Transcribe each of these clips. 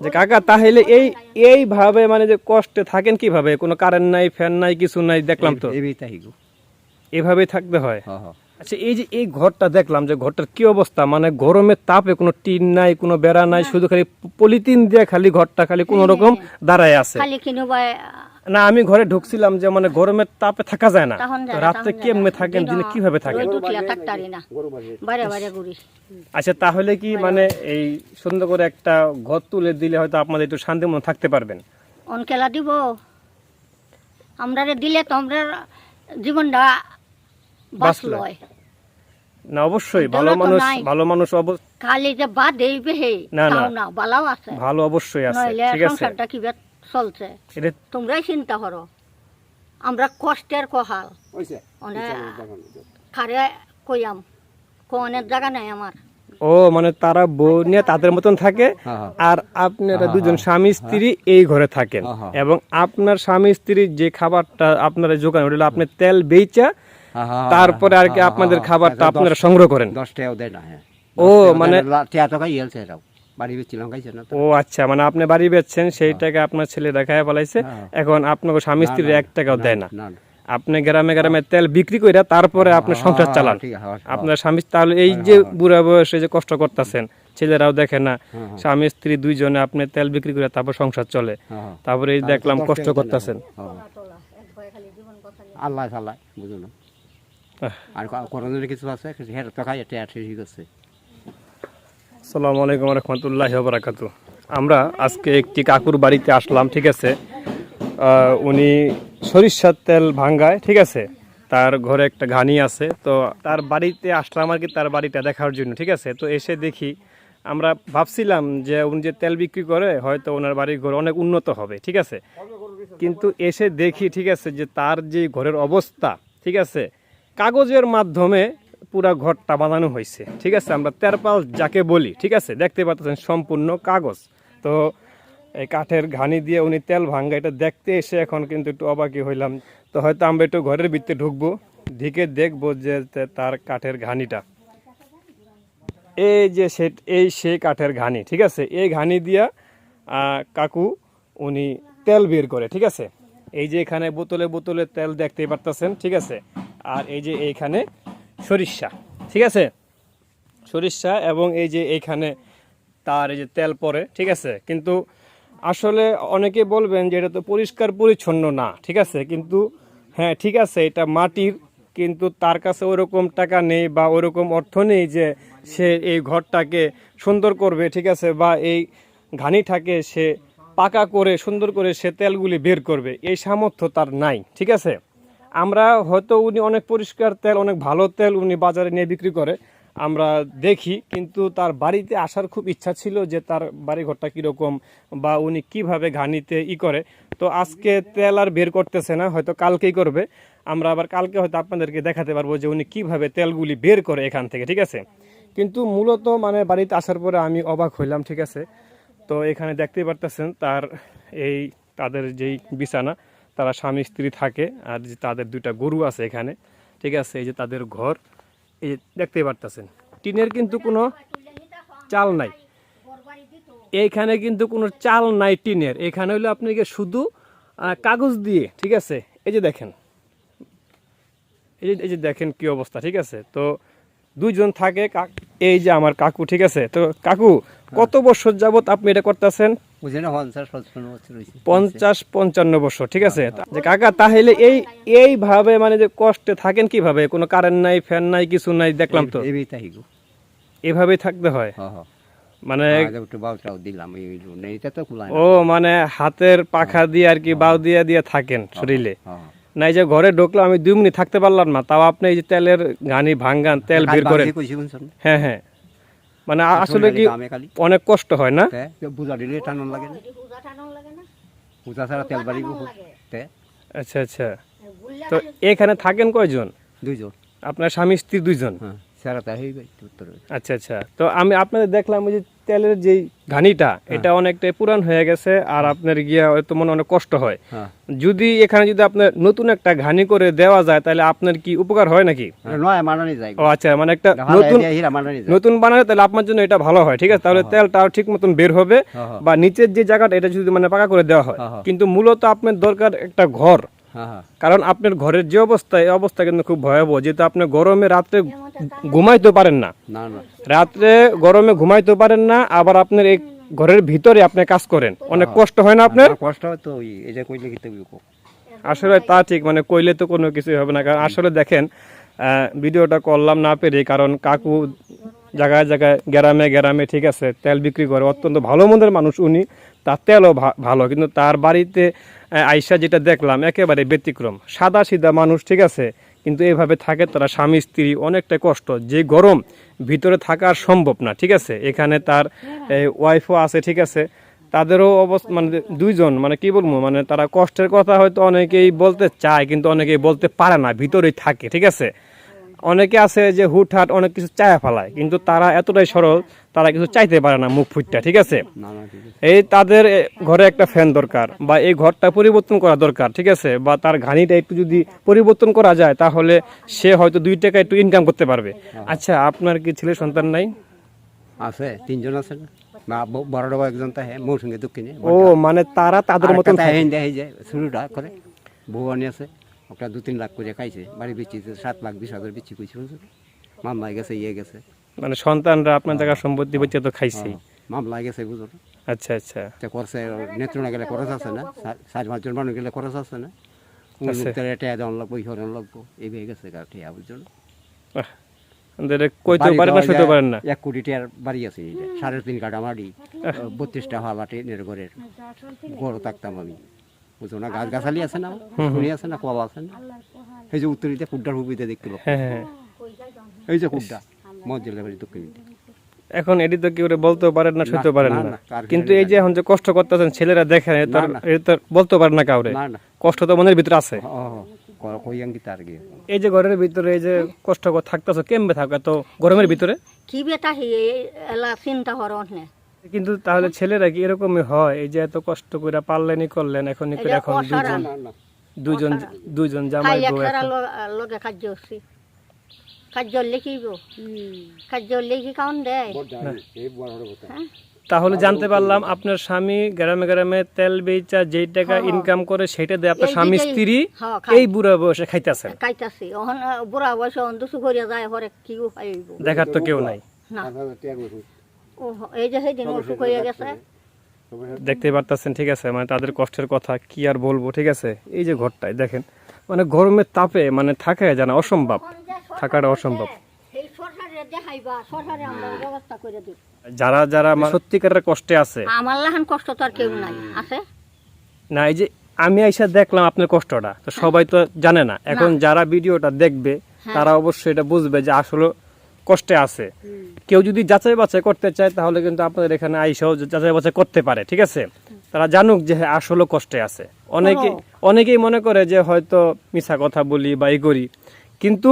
যে কাকা তাহলে এই এইভাবে মানে যে কষ্টে থাকেন কীভাবে? কোনো কারেন্ট নাই ফ্যান নাই কিছু নাই দেখলাম তো। এই তাই গো। এভাবেই থাকতে হয়? হ্যাঁ হ্যাঁ। আচ্ছা এই যে এই ঘরটা দেখলাম যে ঘরটার কি অবস্থা? মানে গরমের তাপে কোনো টিন নাই কোনো বেড়া নাই শুধু খালি পলিথিন দিয়ে খালি ঘরটা খালি কোনো রকম দাঁড়ায় আছে। খালি কিনবা না আমি ঘরে ঢুকছিলাম যে মানে গরমের তাপে থাকা যায় না। তখন যায় তো না, রাত্রে তখন কেমনে থাকেন দিনে কীভাবে থাকেন? আচ্ছা তাহলে কি মানে এই সুন্দর করে একটা ঘর তুলে দিলে হয়তো আপনাদের একটু শান্তি মনে থাকতে পারবেন? অনকেলা দিব। আমরা দিলে তো আমরা জীবনটা বাঁচলো। না অবশ্যই ভালো মানুষ। ভালো মানুষ খালি যে বা দেইবে হে না, না। বালাও আছে। ভালো অবশ্যই আছে ঠিক আছে। সংসারটা কীভাবে চলছে। তোমরাই চিন্তা করো। আমরা কষ্টের কহাল। খারে কইয়াম কোনের জায়গা নাই আমার। ও মানে তারা বউ নিয়ে তাদের মতন থাকে হ্যাঁ, হ্যাঁ। আর আপনারা দুজন স্বামী স্ত্রী এই ঘরে থাকেন। হ্যাঁ, হ্যাঁ। এবং আপনার স্বামী স্ত্রী যে খাবারটা আপনারা যোগান ওটা হলো আপনি তেল বেচা তারপরে আর কি আপনাদের খাবারটা আপনারা সংগ্রহ করেন। দশ টাকাও দেয় না হ্যাঁ। ও, মানে- টাকা ইয়েলছে এটাও বাড়ি বেচছিলাম খাইছে না ও আচ্ছা মানে আপনি বাড়ি বেচছেন সেই টাকা আপনার ছেলে দেখায় বলাইছে হ্যাঁ। এখন আপনাকে স্বামী স্ত্রীর এক টাকাও দেয় না। না না। আপনি গ্রামে গ্রামে তেল বিক্রি করে তারপরে আপনি সংসার হ্যাঁ, চালান। হ্যাঁ, আপনার স্বামী তাহলে এই যে বুড়া বয়সে যে কষ্ট করতেছেন ছেলেরাও দেখে না স্বামী স্ত্রী দুইজনে আপনি তেল বিক্রি করে তারপর সংসার চলে। হ্যাঁ, হ্যাঁ। তারপরে এই দেখলাম কষ্ট টাকা। করতেছেন। হ্যাঁ। আল্লাহ আল্লাহ বুঝো না আহ। আর করোনার কিছু আছে? হের খাই এটা ঠিক আছে আসসালামু আলাইকুম রহমতুল্লাহ বারাকাতু। আমরা আজকে একটি কাকুর বাড়িতে আসলাম, ঠিক আছে? উনি সরিষার তেল ভাঙ্গায়, ঠিক আছে? তার ঘরে একটা ঘানি আছে, তো তার বাড়িতে আসলাম আর কি তার বাড়িটা দেখার জন্য, ঠিক আছে? তো এসে দেখি আমরা ভাবছিলাম যে উনি যে তেল বিক্রি করে, হয়তো ওনার বাড়ির ঘর অনেক উন্নত হবে, ঠিক আছে? কিন্তু এসে দেখি, ঠিক আছে, যে তার যে ঘরের অবস্থা, ঠিক আছে, কাগজের মাধ্যমে পুরা ঘরটা বানানো হয়েছে, ঠিক আছে? আমরা তেরপাল যাকে বলি, ঠিক আছে? দেখতে পাচ্ছেন সম্পূর্ণ কাগজ। তো এই কাঠের ঘানি দিয়ে উনি তেল ভাঙ্গা এটা দেখতে এসে এখন কিন্তু একটু অবাকি হইলাম। তো হয়তো আমরা একটু ঘরের ভিতরে ঢুকবো, ঢুকে দেখব যে তার কাঠের ঘানিটা। এই যে সে এই সেই কাঠের ঘানি, ঠিক আছে? এই ঘানি দিয়া কাকু উনি তেল বের করে, ঠিক আছে? এই যে এখানে বোতলে বোতলে তেল দেখতেই পারতেছেন, ঠিক আছে? আর এই যে এইখানে সরিষা, ঠিক আছে? সরিষা এবং এই যে এইখানে তার এই যে তেল পড়ে, ঠিক আছে? কিন্তু আসলে অনেকে বলবেন যে এটা তো পরিষ্কার পরিচ্ছন্ন না, ঠিক আছে? কিন্তু হ্যাঁ ঠিক আছে, এটা মাটির, কিন্তু তার কাছে ওরকম টাকা নেই বা ওরকম অর্থ নেই যে সে এই ঘরটাকে সুন্দর করবে, ঠিক আছে? বা এই ঘানিটাকে সে পাকা করে সুন্দর করে সে তেলগুলি বের করবে, এই সামর্থ্য তার নাই, ঠিক আছে? আমরা হয়তো উনি অনেক পরিষ্কার তেল, অনেক ভালো তেল উনি বাজারে নিয়ে বিক্রি করে, আমরা দেখি, কিন্তু তার বাড়িতে আসার খুব ইচ্ছা ছিল যে তার বাড়ি ঘরটা কীরকম বা উনি কীভাবে ঘানিতে ই করে। তো আজকে তেল আর বের করতেছে না, হয়তো কালকেই করবে। আমরা আবার কালকে হয়তো আপনাদেরকে দেখাতে পারব যে উনি কীভাবে তেলগুলি বের করে এখান থেকে, ঠিক আছে? কিন্তু মূলত মানে বাড়িতে আসার পরে আমি অবাক হইলাম, ঠিক আছে? তো এখানে দেখতেই পারতেছেন তার এই, তাদের যেই বিছানা তারা স্বামী স্ত্রী থাকে আর যে তাদের দুইটা গরু আছে এখানে, ঠিক আছে? এই যে তাদের ঘর, এই যে দেখতেই পারতেছেন। টিনের কিন্তু কোনো চাল নাই। এইখানে কিন্তু কোনো চাল নাই টিনের। এখানে হলো আপনাকে শুধু কাগজ দিয়ে, ঠিক আছে? এই যে দেখেন। এই যে এই যে দেখেন কি অবস্থা, ঠিক আছে? তো দুইজন থাকে এই যে আমার কাকু ঠিক আছে? তো কাকু কত বছর যাবত আপনি এটা করতেছেন? পঞ্চাশ পঞ্চান্ন বছর ঠিক আছে? যে কাকা তাহলে এই এইভাবে মানে যে কষ্টে থাকেন কীভাবে? কোনো কারেন্ট নাই ফ্যান নাই কিছু নাই দেখলাম তো? এভাবেই থাকতে হয়? হ্যাঁ হ্যাঁ। মানে দিলাম ও মানে হাতের পাখা দিয়ে আর কি বাউ দিয়ে দিয়ে থাকেন শরীরে। হ্যাঁ নাই যে ঘরে ঢুকলো আমি দুই মিনিট থাকতে পারলাম না। তাও আপনি এই যে তেলের ঘানি ভাঙ্গান তেল বের করে হ্যাঁ হ্যাঁ। মানে আসলে কি অনেক কষ্ট হয় না? তে বুঝা দিলে টানন লাগে না। বুঝা ছাড়া তেল বাড়ি তে। আচ্ছা আচ্ছা। তো এখানে থাকেন কয়জন? দুইজন। আপনার স্বামী স্ত্রী দুইজন? হ্যাঁ। হয়ে আচ্ছা আচ্ছা। তো আমি আপনাদের দেখলাম ওই যে তেলের যে ঘানিটা এটা অনেকটাই পুরান হয়ে গেছে আর আপনার গিয়া হয়তো মনে অনেক কষ্ট হয়। হ্যাঁ। যদি এখানে যদি আপনার নতুন একটা ঘানি করে দেওয়া যায় তাহলে আপনার কি উপকার হয় নাকি? নয় মানানি যায়। ও আচ্ছা মানে একটা নতুন নতুন বানালে তাহলে আপনার জন্য এটা ভালো হয় ঠিক আছে? তাহলে তেলটাও ঠিক মতন বের হবে হ্যাঁ, হ্যাঁ। বা নিচের যে জায়গাটা এটা যদি মানে পাকা করে দেওয়া হয়। হ্যাঁ, হ্যাঁ। কিন্তু মূলত আপনার দরকার একটা ঘর। হ্যাঁ হ্যাঁ কারণ আপনার ঘরের যে অবস্থা এই অবস্থা কিন্তু খুব ভয়াবহ। যেহেতু আপনি গরমে রাত্রে ঘুমাইতে পারেন না। রাত্রে গরমে ঘুমাইতে পারেন না আবার আপনার এই ঘরের ভিতরে আপনি কাজ করেন। অনেক কষ্ট হয় না আপনার? কষ্ট হয় তো এই যে কইলে কিতে আসলে তা ঠিক মানে কইলে তো কোনো কিছুই হবে না। কারণ আসলে দেখেন আহ, ভিডিওটা করলাম না পেরে কারণ কাকু জায়গায় জায়গায় গ্রামে গ্রামে ঠিক আছে তেল বিক্রি করে। অত্যন্ত ভালো মন্দের মানুষ উনি তার তেলও ভালো। কিন্তু তার বাড়িতে আইসা যেটা দেখলাম, একেবারে ব্যতিক্রম। সাদা সিধা মানুষ, ঠিক আছে? কিন্তু এভাবে থাকে তারা স্বামী, স্ত্রী, অনেকটা কষ্ট। যে গরম ভিতরে থাকার সম্ভব না, ঠিক আছে? এখানে তার ওয়াইফও আছে, ঠিক আছে? তাদেরও অবস্থা মানে দুইজন মানে কি বলব? মানে তারা কষ্টের কথা হয়তো অনেকেই বলতে চায়, কিন্তু অনেকেই বলতে পারে না, ভিতরেই থাকে, ঠিক আছে? অনেকে আছে যে হুটহাট অনেক কিছু চায়া ফেলায় কিন্তু তারা এতটাই সরল তারা কিছু চাইতে পারে না মুখ ফুটটা ঠিক আছে? এই তাদের ঘরে একটা ফ্যান দরকার বা এই ঘরটা পরিবর্তন করা দরকার ঠিক আছে? বা তার ঘানিটা একটু যদি পরিবর্তন করা যায় তাহলে সে হয়তো দুই টাকা একটু ইনকাম করতে পারবে। আচ্ছা আপনার কি ছেলে সন্তান নাই? আছে তিনজন আছে। বড় বড় একজন তাহে সঙ্গে দক্ষিণে। ও মানে তারা তাদের মতন শুরুটা করে। বউ আছে। ওটা দু তিন লাখ করে খাইছে বাড়ি বেচিছে সাত লাখ বিশ হাজার বেচি কইছে মামলায় গেছে ইয়ে গেছে। মানে সন্তানরা আপনার জায়গার সম্পত্তি বেঁচে তো খাইছেই মামলায় গেছে বুঝো আচ্ছা আচ্ছা। তে করছে নেত্রনা গেলে খরচ আছে না? চার পাঁচজন মানুষ গেলে খরচ আছে না? টেয়া দেওয়ান লাগবো ইহরণ লাগবো এই গেছে গা টেয়া বুঝছ? না আহ, ওদের কইতেও পারেন না শুতে পারেন না। এক কোটি বাড়ি আছে সাড়ে তিন কাটা মাটি বত্রিশটা হাওয়া টেনের ঘরের। গড় থাকতাম আমি। বুঝো না গাছ গাছালি আছে না? শুনি আছে না কল আছে না? এই যে উত্তরিতে কুড্ডার হুবিতে দেখতে পাবো। হ্যাঁ হ্যাঁ। এই যে কুড্ডা দক্ষিণীতে এখন এটি তো কেউ বলতেও পারেন না শুতে পারেন না, না। না, কার কিন্তু এই যে এখন যে কষ্ট করতেছেন ছেলেরা দেখেন এ তো আর- না, না। এ তো আর বলতে পারে না কাউরে। না না। কষ্ট তো মনের ভিতরে আছে। এই যে ঘরের ভিতরে এই যে কষ্ট থাকতেছো কেমবে থাকো তো গরমের ভিতরে? কি বেটা হি এলা চিন্তা হরণ নে। কিন্তু তাহলে ছেলেরা কি এরকমই হয়? এই যে এত কষ্ট করে পারলেনই করলেন এখনই করে এটা এখন দুজন দুজন দুজন জামাই বউ লগে খাদ্য হচ্ছি। খাদ্য লিখিব খাদ্য লিখি কাউন দেয়? হ্যাঁ? তাহলে জানতে পারলাম আপনার স্বামী গ্রামে গ্রামে তেল বেচা যেই টাকা হ্যাঁ। ইনকাম করে সেটা দিয়ে আপনার স্বামী স্ত্রী হ্যাঁ। এই বুড়া বয়সে খাইতেছে। খাইতাছি। বুড়া বয়সে দুসু করিয়া যায় হরে কি খাইব দেখার তো কেউ নাই। না। এই যে সেদিন অসুখ হয়ে গেছে। দেখতে পারতেছেন ঠিক আছে? মানে তাদের কষ্টের কথা কি আর বলব ঠিক আছে? এই যে ঘরটায় দেখেন মানে গরমের তাপে মানে থাকা জানা অসম্ভব। থাকাটা অসম্ভব। এই সরকারে দেখাইবা সরকারে আমরা ব্যবস্থা করে দিব যারা যারা মানে সত্যিকারের কষ্টে আছে। আমার লাহান কষ্ট তো আর কেউ নাই। আছে? না এই যে আমি আইসা দেখলাম আপনার কষ্টটা তো সবাই তো জানে না। এখন যারা ভিডিওটা দেখবে তারা অবশ্যই এটা বুঝবে যে আসলে কষ্টে আছে। কেউ যদি যাচাই বাছাই করতে চায় তাহলে কিন্তু আপনাদের এখানে আইসাও যাচাই বাছাই করতে পারে ঠিক আছে? তারা জানুক যে হ্যাঁ, আসলে কষ্টে আছে। অনেকে অনেকেই মনে করে যে হয়তো মিছা কথা বলি বা ই করি। কিন্তু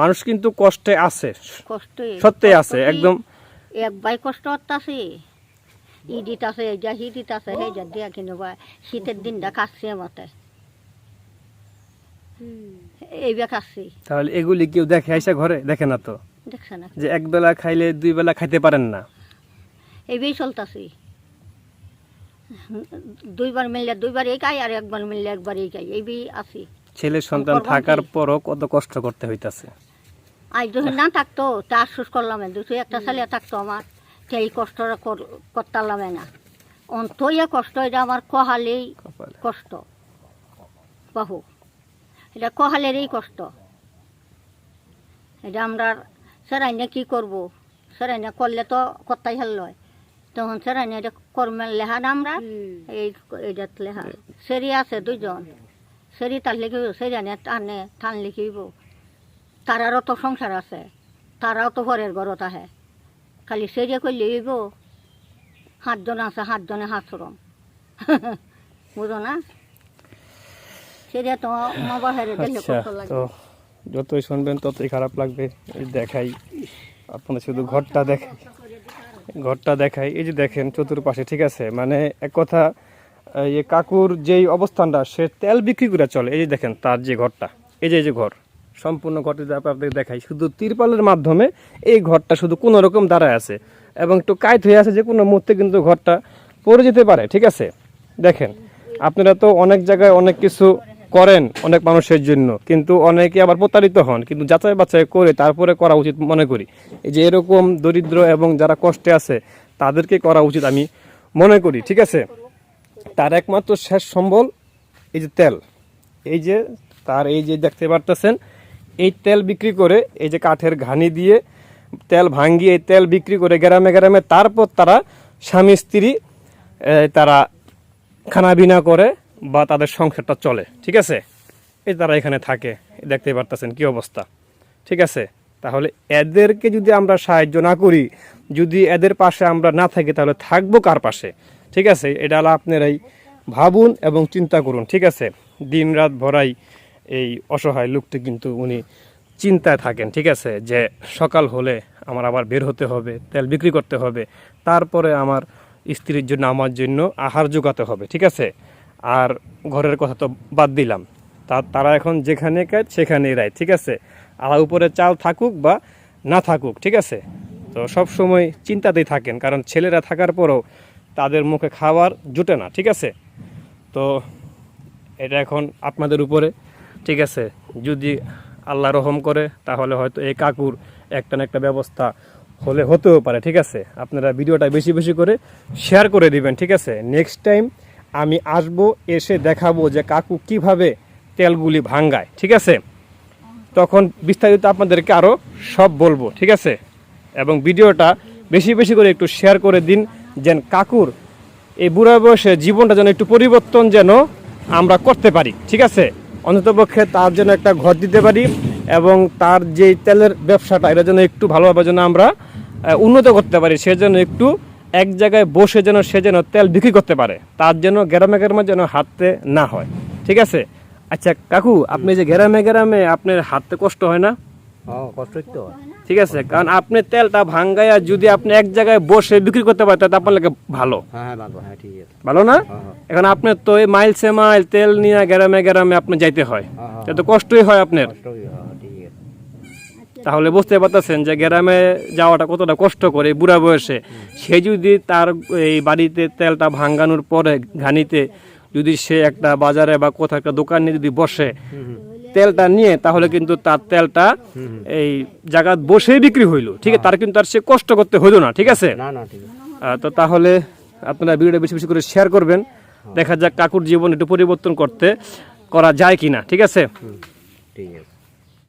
মানুষ কিন্তু কষ্টে আছে। সত্যি আছে একদম। এক বাই কষ্ট হতাছি ই দিতাছে যা হি দিতাছে সেই যা দিয়া কিনবা শীতের দিনটা কাটছে মতে এইবার কাটছি তাহলে এগুলি কেউ দেখে আইসা ঘরে দেখে না তো? যে এক বেলা খাইলে দুই বেলা খাইতে পারেন না। এইবারই চলতাছি। দুইবার মিললে দুইবার এই খাই আর একবার মিললে একবার এই খাই এইবি আছি। ছেলে সন্তান থাকার পরও কত কষ্ট করতে হইতাছে। আজ যদি না থাকতো তা আশ্বাস করলাম দুটো একটা ছেলে থাকতো আমার এই কষ্টটা কর- করতালামে না। অন্তইয়া কষ্ট এটা আমার কহালেই কষ্ট। বাহু এটা কহালেরই কষ্ট। এটা আমরা সেরাইনে কি করব? সেরাইনে করলে তো কর্তাই হেল লয়। তখন সেরাইনে এটা কর্মের লেহা না আমরা এই এইটাত লেহা সেরি আছে দুইজন। সেরি তার লিখিব সেরাইনে টানে টান লিখিব তারারও তো সংসার আছে তারাও তো ঘরের ঘরত আহে। খালি সেরিয়া করলে হইব সাতজন আছে সাতজনে হাতরম বুঝো না? সেরিয়া তো মাবার হেরে দিলে আচ্ছা কষ্ট লাগে। যতই শুনবেন, ততই খারাপ লাগবে। এই দেখাই। আপনাদের শুধু ঘরটা দেখাই ঘরটা দেখাই। এই যে দেখেন, চতুর্পাশে, ঠিক আছে? মানে এক কথা, এই কাকুর যেই অবস্থানটা, সে তেল বিক্রি করে চলে। এই যে দেখেন, তার যে ঘরটা। এই যে এই যে ঘর। সম্পূর্ণ ঘরটি যদি আপনাদের দেখাই, শুধু তিরপালের মাধ্যমে এই ঘরটা শুধু কোনো রকম দাঁড়ায় আছে। এবং একটু কায়ত হয়ে আছে যে কোনো মুহূর্তে কিন্তু ঘরটা পড়ে যেতে পারে, ঠিক আছে? দেখেন, আপনারা তো অনেক জায়গায় অনেক কিছু করেন অনেক মানুষের জন্য। কিন্তু অনেকে আবার প্রতারিত হন। কিন্তু যাচাই বাছাই করে তারপরে করা উচিত মনে করি। এই যে এরকম দরিদ্র এবং যারা কষ্টে আছে, তাদেরকে করা উচিত আমি মনে করি। ঠিক আছে? তার একমাত্র শেষ সম্বল এই যে তেল। এই যে তার এই যে দেখতে পারতেছেন, এই তেল বিক্রি করে এই যে কাঠের ঘানি দিয়ে তেল ভাঙ্গিয়ে তেল বিক্রি করে গ্রামে গ্রামে তারপর তারা স্বামী, স্ত্রী তারা খানাবিনা করে বা তাদের সংসারটা চলে, ঠিক আছে? এই তারা এখানে থাকে দেখতে পারতেছেন কি অবস্থা, ঠিক আছে? তাহলে এদেরকে যদি আমরা সাহায্য না করি, যদি এদের পাশে আমরা না থাকি, তাহলে থাকব কার পাশে? ঠিক আছে? এটা হলো আপনারাই ভাবুন এবং চিন্তা করুন, ঠিক আছে? দিন রাত ভরাই এই অসহায় লোকটি কিন্তু উনি চিন্তায় থাকেন, ঠিক আছে? যে সকাল হলে আমার আবার বের হতে হবে, তেল বিক্রি করতে হবে, তারপরে আমার স্ত্রীর জন্য, আমার জন্য আহার জোগাতে হবে, ঠিক আছে? আর ঘরের কথা তো বাদ দিলাম। তা তারা এখন যেখানে কাজ সেখানেই রায়, ঠিক আছে? আর উপরে চাল থাকুক বা না থাকুক, ঠিক আছে? তো সব সময় চিন্তাতেই থাকেন, কারণ ছেলেরা থাকার পরেও তাদের মুখে খাবার জুটে না, ঠিক আছে? তো এটা এখন আপনাদের উপরে, ঠিক আছে? যদি আল্লাহ রহম করে, তাহলে হয়তো এই কাকুর একটা না একটা ব্যবস্থা হলে হতেও পারে, ঠিক আছে? আপনারা ভিডিওটা বেশি বেশি করে শেয়ার করে দিবেন, ঠিক আছে? নেক্সট টাইম আমি আসব, এসে দেখাবো যে কাকু কীভাবে তেলগুলি ভাঙ্গায়, ঠিক আছে? তখন বিস্তারিত আপনাদেরকে আরও সব বলব, ঠিক আছে? এবং ভিডিওটা বেশি বেশি করে একটু শেয়ার করে দিন, যেন কাকুর এই বুড়া বয়সে জীবনটা যেন একটু পরিবর্তন যেন আমরা করতে পারি, ঠিক আছে? অন্ততপক্ষে তার জন্য একটা ঘর দিতে পারি এবং তার যে তেলের ব্যবসাটা, এটা যেন একটু ভালোভাবে যেন আমরা উন্নত করতে পারি, সে যেন একটু এক জায়গায় বসে যেন সে যেন তেল বিক্রি করতে পারে তার জন্য গ্রামে গ্রামে যেন হাঁটতে না হয়। ঠিক আছে? আচ্ছা কাকু আপনি যে গ্রামে গ্রামে আপনার হাঁটতে কষ্ট হয় না? হ্যাঁ কষ্ট ঠিক আছে কারণ আপনি তেলটা ভাঙ্গাইয়া যদি আপনি এক জায়গায় বসে বিক্রি করতে পারেন তাহলে আপনার লাগে ভালো। হ্যাঁ হ্যাঁ ভালো না? এখন আপনার তো এই মাইলসে মাইল তেল নিয়ে গ্রামে গ্রামে আপনি যাইতে হয়। হ্যাঁ, হ্যাঁ। তো কষ্টই হয় আপনার কষ্ট হ্যাঁ ঠিক আছে তাহলে বুঝতে পারতেছেন যে গ্রামে যাওয়াটা কতটা কষ্ট করে বুড়া বয়সে। সে যদি তার এই বাড়িতে তেলটা ভাঙ্গানোর পরে ঘানিতে যদি সে একটা বাজারে বা কোথাও একটা দোকানে যদি বসে তেলটা নিয়ে তাহলে কিন্তু তার তেলটা এই জায়গা বসেই বিক্রি হইল। ঠিক আছে তার কিন্তু আর সে কষ্ট করতে হইল না ঠিক আছে? না না তো তাহলে আপনারা ভিডিওটা বেশি বেশি করে শেয়ার করবেন। দেখা যাক কাকুর জীবন একটু পরিবর্তন করতে করা যায় কিনা ঠিক আছে? ঠিক আছে।